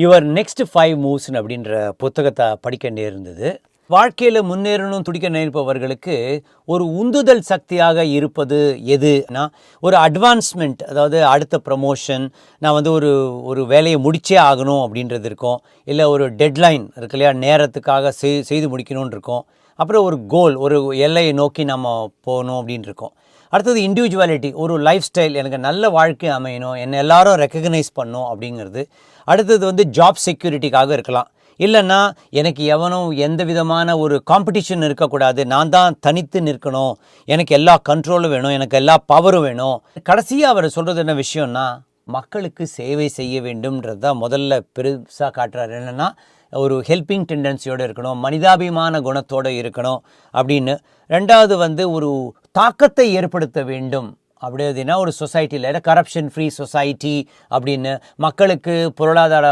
Your next five மூவ்ஸ்னு அப்படின்ற புத்தகத்தை படிக்க நேர்ந்தது. வாழ்க்கையில் முன்னேறணும் துடிக்க நினைப்பவர்களுக்கு ஒரு உந்துதல் சக்தியாக இருப்பது எதுனா ஒரு அட்வான்ஸ்மெண்ட் அதாவது அடுத்த ப்ரமோஷன் நான் வந்து ஒரு ஒரு வேலையை முடிச்சே ஆகணும் அப்படின்றது இருக்கும். இல்லை ஒரு டெட்லைன் இருக்கு இல்லையா நேரத்துக்காக செய் செய்து முடிக்கணும்னு இருக்கும். அப்புறம் ஒரு கோல் ஒரு எல்லையை நோக்கி நம்ம போகணும் அப்படின்னு இருக்கோம். அடுத்தது இண்டிவிஜுவாலிட்டி ஒரு லைஃப் ஸ்டைல் எனக்கு நல்ல வாழ்க்கை அமையணும் என்னை எல்லாரும் ரெக்கக்னைஸ் பண்ணும் அப்படிங்கிறது. அடுத்தது வந்து ஜாப் செக்யூரிட்டிக்காக இருக்கலாம். இல்லைன்னா எனக்கு எவனும் எந்த விதமான ஒரு காம்படிஷன் இருக்கக்கூடாது. நான் தான் தனித்து நிற்கணும். எனக்கு எல்லா கண்ட்ரோலும் வேணும். எனக்கு எல்லா பவரும் வேணும். கடைசியாக அவர் சொல்கிறது என்ன விஷயம்னா மக்களுக்கு சேவை செய்ய வேண்டும்ன்றது தான் முதல்ல பெருசாக காட்டுறாரு. என்னென்னா ஒரு ஹெல்பிங் டெண்டன்சியோடு இருக்கணும் மனிதாபிமான குணத்தோடு இருக்கணும் அப்படின்னு. ரெண்டாவது வந்து ஒரு தாக்கத்தை ஏற்படுத்த வேண்டும். அப்படின்னா ஒரு சொசைட்டியில் கரப்ஷன் ஃப்ரீ சொசைட்டி அப்படின்னு. மக்களுக்கு பொருளாதார